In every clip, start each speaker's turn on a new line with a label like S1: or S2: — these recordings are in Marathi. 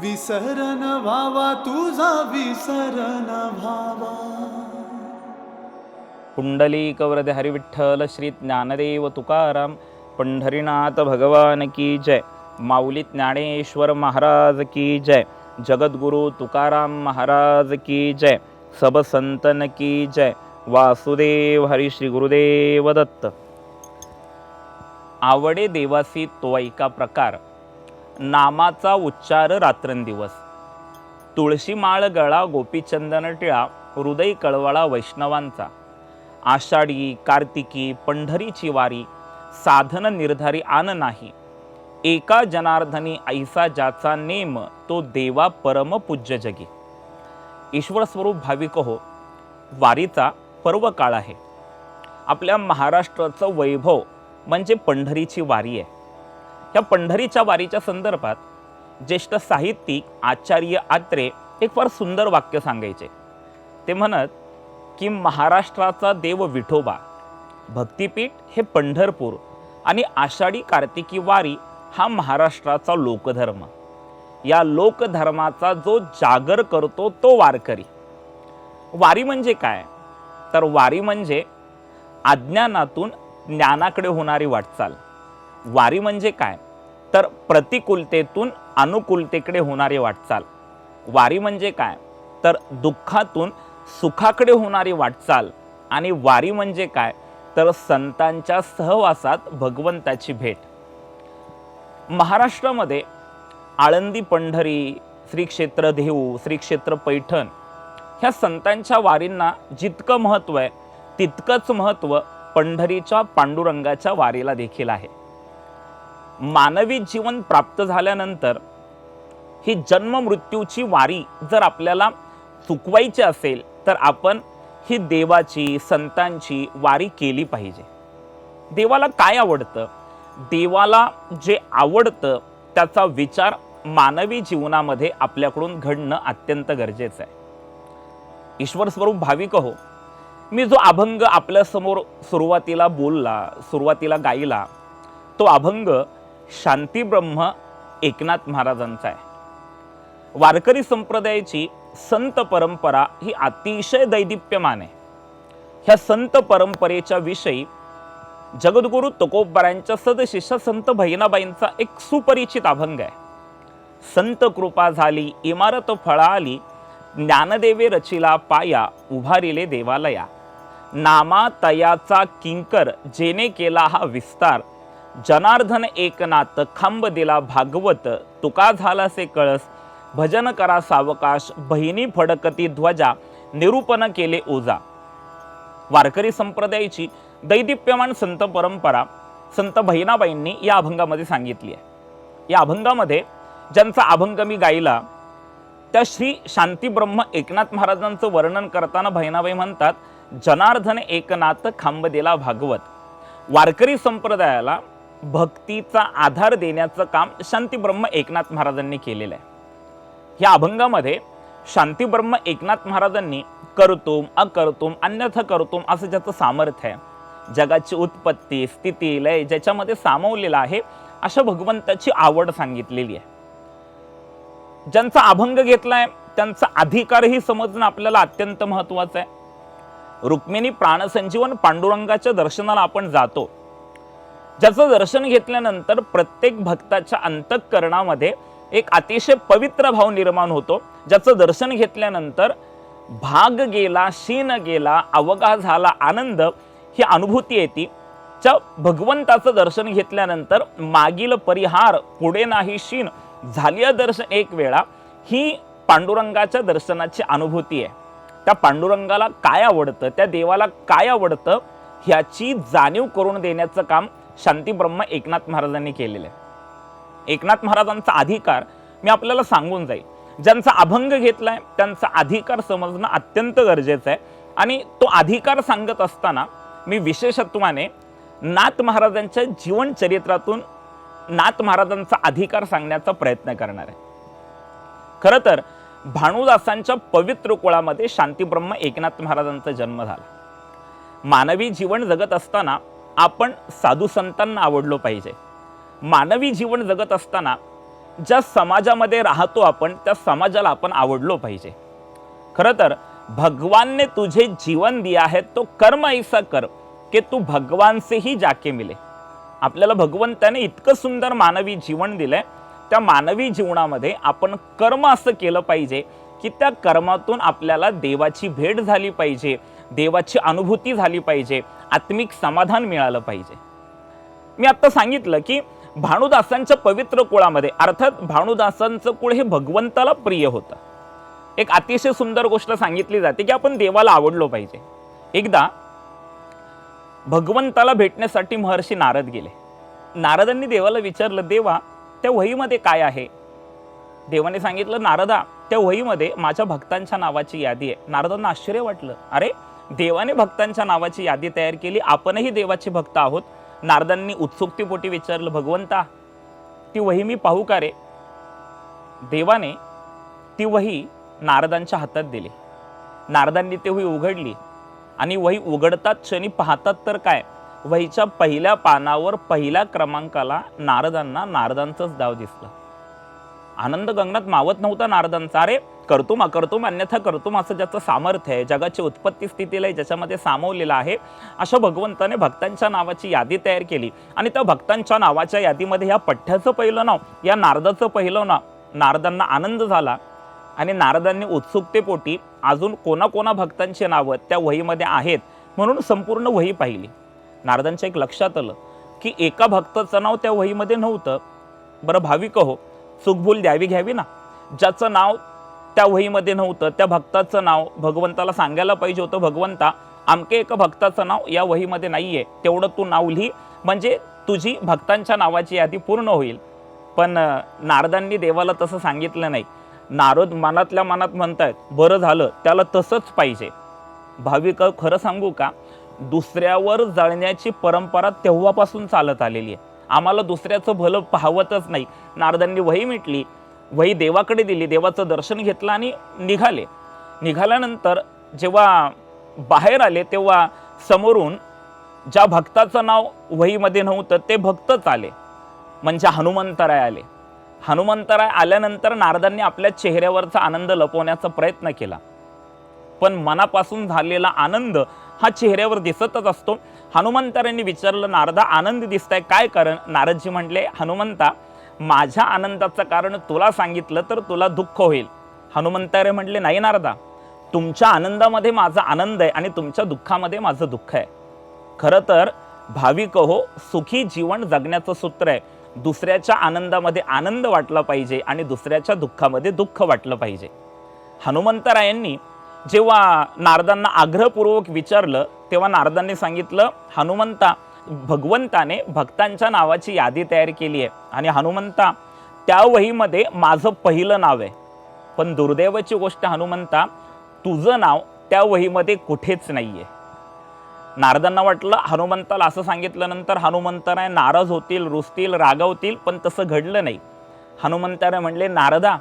S1: विसरण व्हावा तुझा विसरण व्हावा.
S2: पुंडलीक वरद हरिविठ्ठल श्री ज्ञानदेव तुकाराम पंढरीनाथ भगवान की जय. माऊली ज्ञानेश्वर महाराज की जय. जगद्गुरु तुकाराम महाराज की जय. सब संतन की जय. वासुदेव हरी श्री गुरुदेव दत्त. आवडे देवासी तो ऐका प्रकार. नामाचा उच्चार रात्रंदिवस. तुळशी माळ गळा गोपीचंदन टिळा हृदय कळवळा वैष्णवांचा. आषाढी कार्तिकी पंढरीची वारी साधन निर्धारी आन नाही. एका जनार्दनी ऐसा ज्याचा नेम तो देवा परम पूज्य जगी ईश्वर स्वरूप भाविक हो वारीचा पर्व काळ आहे. आपल्या महाराष्ट्राचं वैभव म्हणजे पंढरीची वारी आहे. या पंढरीच्या वारीच्या संदर्भात ज्येष्ठ साहित्यिक आचार्य आत्रे एक फार सुंदर वाक्य सांगायचे. ते म्हणत की महाराष्ट्राचा देव विठोबा भक्तिपीठ हे पंढरपूर आणि आषाढी कार्तिकी वारी हा महाराष्ट्राचा लोकधर्म. या लोकधर्माचा जो जागर करतो तो वारकरी. वारी म्हणजे काय? तर वारी म्हणजे अज्ञानातून ज्ञानाकडे होणारी वाटचाल. वारी म्हणजे काय? तर प्रतिकूलतेतून अनुकूलतेकडे होणारी वाटचाल. वारी म्हणजे काय? तर दुःखातून सुखाकडे होणारी वाटचाल. आणि वारी म्हणजे काय? तर संतांच्या सहवासात भगवंताची भेट. महाराष्ट्रामध्ये आळंदी पंढरी श्री क्षेत्र देहू श्री क्षेत्र पैठण ह्या संतांच्या वारींना जितकं महत्त्व आहे तितकंच महत्त्व पंढरीच्या पांडुरंगाच्या वारीला देखील आहे. मानवी जीवन प्राप्त झाल्यानंतर ही जन्म मृत्यूची वारी जर आपल्याला चुकवायची असेल तर आपण ही देवाची संतांची वारी केली पाहिजे. देवाला काय आवडतं? देवाला जे आवडतं त्याचा विचार मानवी जीवनामध्ये आपल्याकडून घडणं अत्यंत गरजेचं आहे. ईश्वर स्वरूप भाविक हो मी जो अभंग आपल्यासमोर सुरुवातीला बोलला सुरुवातीला गायला तो अभंग शांतीब्रह्म एकनाथ महाराजांचा आहे. वारकरी संप्रदायाची संत परंपरा ही अतिशय दैदिप्यमान आहे. ह्या संत परंपरेच्या विषयी जगद्गुरू तुकोबारांच्या सदशिष्य संत भैनाबाईंचा एक सुपरिचित अभंग आहे. संत कृपा झाली इमारत फळा आली ज्ञानदेवे रचिला पाया उभारिले देवालया. नामा तयाचा किंकर जेने केला हा विस्तार. जनार्दन एकनाथ खांब दिला भागवत तुका झालासे कळस. भजन करा सावकाश बहिणी फडकती ध्वजा निरूपण केले ओजा वारकरी संप्रदायाची दैदिप्यमान संत परंपरा संत बहिणाबाईंनी या अभंगामध्ये सांगितली आहे. या अभंगामध्ये ज्यांचा अभंग मी गायला त्या श्री शांतीब्रह्म एकनाथ महाराजांचं वर्णन करताना बहिणाबाई म्हणतात जनार्दन एकनाथ खांब दिला भागवत. वारकरी संप्रदायाला भक्तीचा आधार देण्याचं काम शांतीब्रह्म एकनाथ महाराजांनी केलेलं आहे. या अभंगामध्ये शांतीब्रह्म एकनाथ महाराजांनी करतोम अकर्तुम अन्यथा करतोम असं ज्याचं सामर्थ्य आहे जगाची उत्पत्ती स्थिती लय ज्याच्यामध्ये सामावलेलं आहे अशा भगवंताची आवड सांगितलेली आहे. ज्यांचा अभंग घेतलाय त्यांचा अधिकारही समजणं आपल्याला अत्यंत महत्वाचं आहे. रुक्मिणी प्राणसंजीवन पांडुरंगाच्या दर्शनाला आपण जातो ज्याचं दर्शन घेतल्यानंतर प्रत्येक भक्ताच्या अंतःकरणामध्ये एक अतिशय पवित्र भाव निर्माण होतो. ज्याचं दर्शन घेतल्यानंतर भाग गेला शीन गेला अवगा झाला आनंद ही अनुभूती येते. च्या भगवंताचं दर्शन घेतल्यानंतर मागील परिहार पुढे नाही शीन झाली दर्शन एक वेळा ही पांडुरंगाच्या दर्शनाची अनुभूती आहे. त्या पांडुरंगाला काय आवडतं त्या देवाला काय आवडतं ह्याची जाणीव करून देण्याचं काम शांतीब्रह्म एकनाथ महाराजांनी केलेलं आहे. एकनाथ महाराजांचा अधिकार मी आपल्याला सांगून जाईल. ज्यांचा अभंग घेतलाय त्यांचा अधिकार समजणं अत्यंत गरजेचं आहे. आणि तो अधिकार सांगत असताना मी विशेषत्वाने नाथ महाराजांच्या जीवनचरित्रातून नाथ महाराजांचा अधिकार सांगण्याचा प्रयत्न करणार आहे. खरं तर भानुदासांच्या पवित्र कुळामध्ये शांतीब्रह्म एकनाथ महाराजांचा जन्म झाला. मानवी जीवन जगत असताना आपण साधू संतांना आवडलो पाहिजे. मानवी जीवन जगत असताना ज्या समाजामध्ये राहतो आपण त्या समाजाला आपण आवडलो पाहिजे. खरं तर भगवानने तुझे जीवन दिया आहे तो कर्म ऐसा कर की तू भगवानसेही जाके मिले. आपल्याला भगवंताने इतकं सुंदर मानवी जीवन दिलंय त्या मानवी जीवनामध्ये आपण कर्म असं केलं पाहिजे की त्या कर्मातून आपल्याला देवाची भेट झाली पाहिजे देवाची अनुभूती झाली पाहिजे आत्मिक समाधान मिळालं पाहिजे. मी आत्ता सांगितलं की भानुदासांच्या पवित्र कुळामध्ये अर्थात भानुदासांचं कुळ हे भगवंताला प्रिय होतं. एक अतिशय सुंदर गोष्ट सांगितली जाते की आपण देवाला आवडलो पाहिजे. एकदा भगवंताला भेटण्यासाठी महर्षी नारद गेले. नारदांनी देवाला विचारलं देवा त्या वहीमध्ये काय आहे? देवाने सांगितलं नारदा त्या वहीमध्ये माझ्या भक्तांच्या नावाची यादी आहे. नारदांना आश्चर्य वाटलं. अरे देवाने भक्तांच्या नावाची यादी तयार केली. आपणही देवाचे भक्त आहोत. नारदांनी उत्सुकतेपोटी विचारलं भगवंता ती वही मी पाहू का रे? देवाने ती वही नारदांच्या हातात दिली. नारदांनी ती वही उघडली आणि वही उघडतात क्षणी पाहतात तर काय? वहीच्या पहिल्या पानावर पहिल्या क्रमांकाला नारदांना नारदांचंच नाव दिसलं. आनंद गंगनात मावत नव्हता नारदांचा अरे करतुम अकर्तुम अन्यथा करतुम असं ज्याचं सामर्थ्य आहे जगाची उत्पत्ती स्थितीला ज्याच्यामध्ये सामावलेलं आहे अशा भगवंताने भक्तांच्या नावाची यादी तयार केली. आणि त्या भक्तांच्या नावाच्या यादीमध्ये या पठ्ठ्याचं पहिलं नाव या नारदाचं पहिलं नाव नारदांना आनंद झाला. आणि नारदांनी उत्सुकतेपोटी अजून कोणाकोणा भक्तांची नावं त्या वहीमध्ये आहेत म्हणून संपूर्ण वही पाहिली. नारदांच्या एक लक्षात आलं की एका भक्ताचं नाव त्या वहीमध्ये नव्हतं. बरं भाविक हो चुकभूल द्यावी घ्यावी ना. ज्याचं नाव त्या वहीमध्ये नव्हतं त्या भक्ताचं नाव भगवंताला सांगायला पाहिजे होतं भगवंता आमके एका भक्ताचं नाव या वहीमध्ये नाही आहे तेवढं तू नाव लिही. म्हणजे तुझी भक्तांच्या नावाची यादी पूर्ण होईल. पण नारदांनी देवाला तसं सांगितलं नाही. नारद मनातल्या मनात म्हणतायत बरं झालं त्याला तसंच पाहिजे. भाविक खरं सांगू का? दुसऱ्यावर जळण्याची परंपरा तेव्हापासून चालत आलेली आहे. आम्हाला दुसऱ्याचं भलं पाहवतच नाही. नारदांनी वही मिटली वही देवाकडे दिली देवाचं दर्शन घेतलं आणि निघाले. निघाल्यानंतर जेव्हा बाहेर आले तेव्हा समोरून ज्या भक्ताचं नाव वहीमध्ये नव्हतं ते भक्तच आले. म्हणजे हनुमंतराय आले. हनुमंतराय आल्यानंतर नारदांनी आपल्या चेहऱ्यावरचा आनंद लपवण्याचा प्रयत्न केला. पण मनापासून झालेला आनंद हा चेहऱ्यावर दिसतच असतो. हनुमंतरांनी विचारलं नारदा आनंद दिसताय काय कारण? नारदजी म्हटले हनुमंता माझ्या आनंदाचं कारण तुला सांगितलं तर तुला दुःख होईल. हनुमंतारे म्हटले नाही नारदा तुमच्या आनंदामध्ये माझा आनंद आहे आणि तुमच्या दुःखामध्ये माझं दुःख आहे. खरं तर भाविक हो सुखी जीवन जगण्याचं सूत्र आहे. दुसऱ्याच्या आनंदामध्ये आनंद वाटला पाहिजे आणि दुसऱ्याच्या दुःखामध्ये दुःख वाटलं पाहिजे. हनुमंतरायांनी जेव्हा नारदांना आग्रहपूर्वक विचारलं तेव्हा नारदांनी सांगितलं हनुमंता भगवंताने भक्तांच्या नावाची यादी तयार केली आहे. आणि हनुमंता त्या वहीमध्ये माझं पहिलं नाव आहे. पण दुर्दैवाची गोष्ट हनुमंता तुझं नाव त्या वहीमध्ये कुठेच नाही आहे नारदांना वाटलं हनुमंताला असं सांगितल्यानंतर हनुमंताने नाराज होतील रुसतील रागावतील पण तसं घडलं नाही. हनुमंताने म्हणले नारदा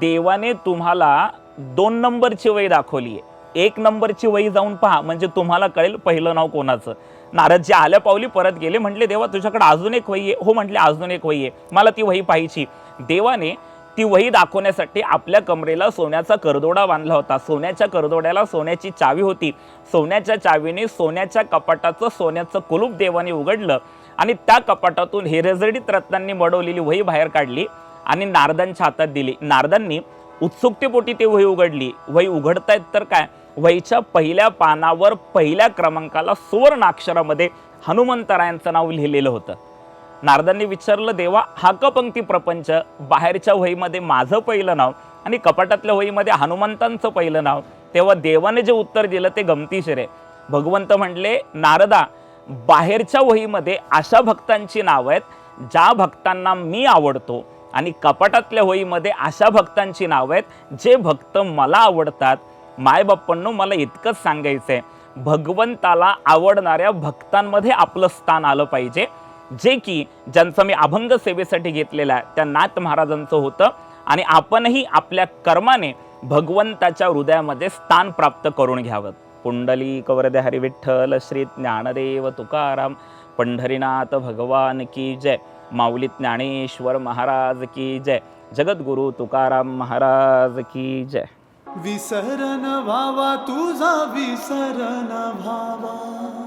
S2: देवाने तुम्हाला दोन नंबरची वही दाखवली आहे एक नंबरची वही जाऊन पहा म्हणजे तुम्हाला कळेल पहिलं नाव कोणाचं. नारदजी आल्या पावली परत गेले म्हटले देवा तुझ्याकडे अजून एक वही आहे. हो म्हटले अजून एक वही आहे. मला ती वही पाहिजे देवाने ती वही दाखवण्यासाठी आपल्या कमरेला सोन्याचा करदोडा बांधला होता. सोन्याच्या करदोड्याला सोन्याची चावी होती. सोन्याच्या चावीने सोन्याच्या कपाटाचं सोन्याचं कुलूप देवाने उघडलं आणि त्या कपाटातून हिरेजडीत रत्नांनी मडवलेली वही बाहेर काढली आणि नारदांच्या हातात दिली. नारदांनी उत्सुकतेपोटी ते वही उघडली. वही उघडतायत तर काय? वहीच्या पहिल्या पानावर पहिल्या क्रमांकाला सुवर्ण अक्षरामध्ये हनुमंतरायांचं नाव लिहिलेलं होतं. नारदांनी विचारलं देवा हा कपंक्ती प्रपंच बाहेरच्या वहीमध्ये माझं पहिलं नाव आणि कपाटातल्या वहीमध्ये हनुमंतांचं पहिलं नाव? तेव्हा देवाने जे उत्तर दिलं ते गमतीशीर आहे. भगवंत म्हणले नारदा बाहेरच्या वहीमध्ये अशा भक्तांची नावं आहेत ज्या भक्तांना मी आवडतो. आणि कपाटातल्या होईमध्ये अशा भक्तांची नावं आहेत जे भक्त मला आवडतात. मायबाप्पांनो मला इतकंच सांगायचं आहे भगवंताला आवडणाऱ्या भक्तांमध्ये आपलं स्थान आलं पाहिजे. जे की ज्यांचं मी अभंग सेवेसाठी घेतलेलं आहे त्या नाथ महाराजांचं होतं. आणि आपणही आपल्या कर्माने भगवंताच्या हृदयामध्ये स्थान प्राप्त करून घ्यावं. पुंडली कवरदे हरिविठ्ठल श्री ज्ञानदेव तुकाराम पंढरीनाथ भगवान की जय. माऊली ज्ञानेश्वर महाराज की जय. जगद्गुरु तुकाराम महाराज की जय.
S1: विसरण भावा तुझा विसरण भावा.